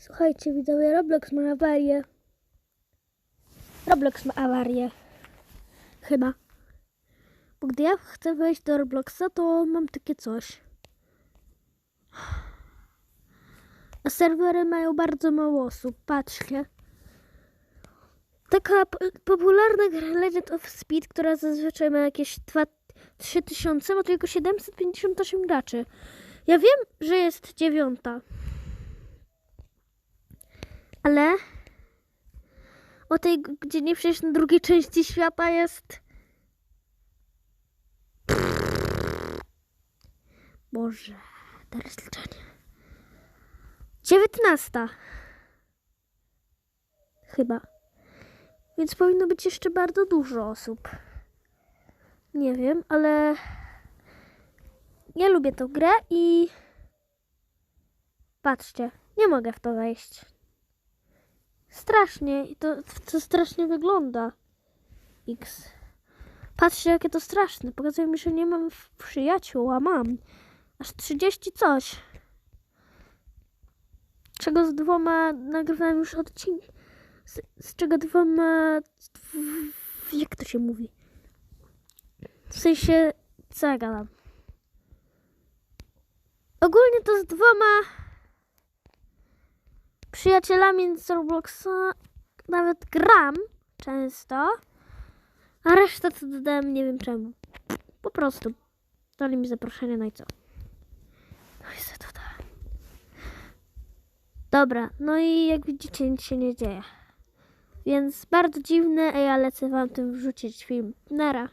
Słuchajcie, widzowie, Roblox ma awarię. Roblox ma awarię. Chyba. Bo gdy ja chcę wejść do Robloxa, to mam takie coś. A serwery mają bardzo mało osób. Patrzcie. Taka popularna gra Legend of Speed, która zazwyczaj ma jakieś 2 3000, ma tylko 758 graczy. Ja wiem, że jest dziewiąta. Ale o tej g- godzinie przecież na drugiej części świata jest. Boże, teraz liczenie. Dziewiętnasta. Chyba. Więc powinno być jeszcze bardzo dużo osób. Nie wiem, ale ja lubię tą grę i patrzcie, nie mogę w to wejść. Strasznie, i to, to strasznie wygląda. X. Patrzcie, jakie to straszne. Pokazuje mi, że nie mam przyjaciół, a mam. Aż 30 coś. Czego z dwoma nagrywałem już odcinki. Z, z czego dwoma. dw- Jak to się mówi? W sensie, co ja gadam? Ogólnie to z dwoma przyjacielami z Robloxa nawet gram często, a resztę to dodałem nie wiem czemu. Po prostu. Dali mi zaproszenie, no i co? No i co dodałem. Dobra, no i jak widzicie nic się nie dzieje. Więc bardzo dziwne, a ja lecę wam tym wrzucić film. Nara.